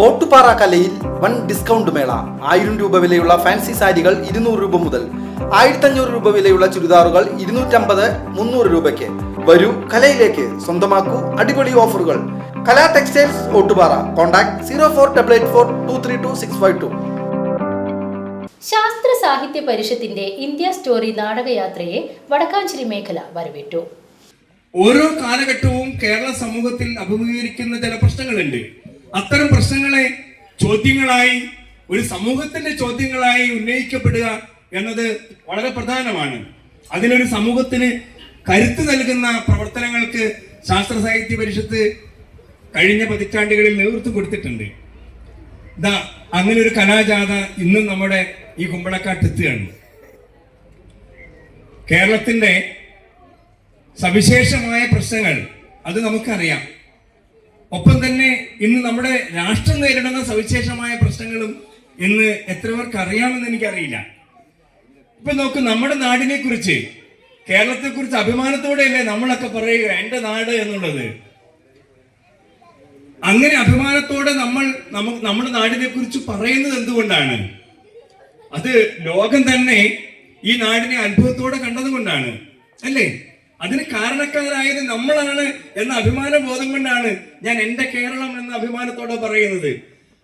ഓട്ടുപാറ കലയിൽ വൻ ഡിസ്കൗണ്ട് മേള. ആയിരം രൂപ വിലയുള്ള ഫാൻസി സാരികൾ ഇരുന്നൂറ് രൂപ മുതൽ ആയിരത്തഞ്ഞൂറ് രൂപ വിലയുള്ള ചുരിദാറുകൾ ഇരുന്നൂറ്റമ്പത് മുന്നൂറ് രൂപയ്ക്ക്. വരൂ കലയിലേക്ക്. സ്വന്തമാക്കൂ അടിപൊളി ഓഫറുകൾ. Kala textiles Ottupara. Contact zero four double eight four two three two six five two. ശാസ്ത്ര സാഹിത്യ പരിഷത്തിന്റെ ഇന്ത്യ സ്റ്റോറി നാടകയാത്രയെ വടക്കാഞ്ചേരി മേഖല വരവേറ്റു. ഓരോ കാലഘട്ടവും കേരള സമൂഹത്തിൽ അഭിമുഖീകരിക്കുന്ന ചില പ്രശ്നങ്ങളുണ്ട്. അത്തരം പ്രശ്നങ്ങളെ ചോദ്യങ്ങളായി ഒരു സമൂഹത്തിന്റെ ചോദ്യങ്ങളായി ഉന്നയിക്കപ്പെടുക എന്നത് വളരെ പ്രധാനമാണ്. അതിനൊരു സമൂഹത്തിന് കരുത്ത് നൽകുന്ന പ്രവർത്തനങ്ങൾക്ക് ശാസ്ത്ര സാഹിത്യ പരിഷത്ത് കഴിഞ്ഞ പതിറ്റാണ്ടുകളിൽ നേതൃത്വം കൊടുത്തിട്ടുണ്ട്. ഇതാ അങ്ങനെ ഒരു കലാജാഥ ഇന്നും നമ്മുടെ ഈ കുമ്പളക്കാട്ട് എത്തുകയാണ്. കേരളത്തിന്റെ സവിശേഷമായ പ്രശ്നങ്ങൾ അത് നമുക്കറിയാം. ഒപ്പം തന്നെ ഇന്ന് നമ്മുടെ രാഷ്ട്രം നേരിടുന്ന സവിശേഷമായ പ്രശ്നങ്ങളും ഇന്ന് എത്ര പേർക്ക് അറിയാമെന്ന് എനിക്കറിയില്ല. ഇപ്പൊ നോക്ക് നമ്മുടെ നാടിനെ കുറിച്ച് കേരളത്തെ കുറിച്ച് അഭിമാനത്തോടെയല്ലേ നമ്മളൊക്കെ പറയുക എന്റെ നാട് എന്നുള്ളത്. അങ്ങനെ അഭിമാനത്തോടെ നമ്മൾ നമുക്ക് നമ്മുടെ നാടിനെ കുറിച്ച് പറയുന്നത് എന്തുകൊണ്ടാണ്? അത് ലോകം തന്നെ ഈ നാടിനെ അത്ഭുതത്തോടെ കണ്ടതുകൊണ്ടാണ്. അല്ലേ? അതിന് കാരണക്കാരായത് നമ്മളാണ് എന്ന അഭിമാന ബോധം കൊണ്ടാണ് ഞാൻ എന്റെ കേരളം എന്ന അഭിമാനത്തോടെ പറയുന്നത്.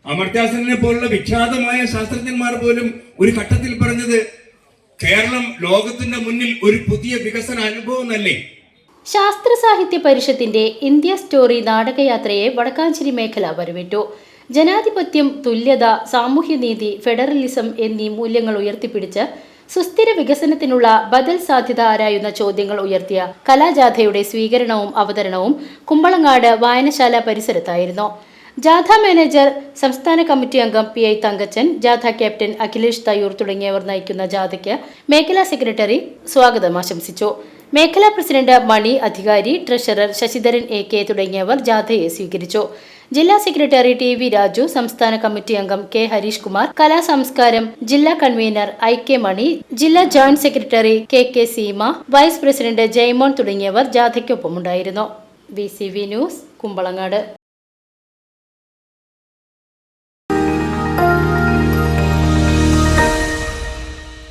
അമർത്യാസനെ പോലുള്ള വിഖ്യാതമായ ശാസ്ത്രജ്ഞന്മാർ പോലും ഒരു ഘട്ടത്തിൽ പറഞ്ഞത് കേരളം ലോകത്തിന്റെ മുന്നിൽ ഒരു പുതിയ വികസന അനുഭവം അല്ലേ ശാസ്ത്ര സാഹിത്യ പരിഷത്തിന്റെ ഇന്ത്യ സ്റ്റോറി നാടകയാത്രയെ വടക്കാഞ്ചേരി മേഖല വരവേറ്റു. ജനാധിപത്യം തുല്യത സാമൂഹ്യനീതി ഫെഡറലിസം എന്നീ മൂല്യങ്ങൾ ഉയർത്തിപ്പിടിച്ച് സുസ്ഥിര വികസനത്തിനുള്ള ബദൽ സാധ്യത ആരായുന്ന ചോദ്യങ്ങൾ ഉയർത്തിയ കലാജാഥയുടെ സ്വീകരണവും അവതരണവും കുമ്പളങ്ങാട് വായനശാല പരിസരത്തായിരുന്നു. ജാഥ മാനേജർ സംസ്ഥാന കമ്മിറ്റി അംഗം പി ഐ തങ്കച്ചൻ ജാഥ ക്യാപ്റ്റൻ അഖിലേഷ് തയ്യൂർ തുടങ്ങിയവർ നയിക്കുന്ന ജാഥയ്ക്ക് മേഖലാ സെക്രട്ടറി സ്വാഗതം ആശംസിച്ചു. മേഖലാ പ്രസിഡന്റ് മണി അധികാരി ട്രഷറർ ശശിധരൻ എ കെ തുടങ്ങിയവർ ജാഥയെ സ്വീകരിച്ചു. ജില്ലാ സെക്രട്ടറി ടി വി രാജു സംസ്ഥാന കമ്മിറ്റി അംഗം കെ ഹരീഷ് കുമാർ കലാസംസ്കാരം ജില്ലാ കൺവീനർ ഐ കെ മണി ജില്ലാ joint secretary K K Seema vice president Jayamon തുടങ്ങിയവർ ജാഥയ്ക്കൊപ്പമുണ്ടായിരുന്നു. B C V news Kumbalangad.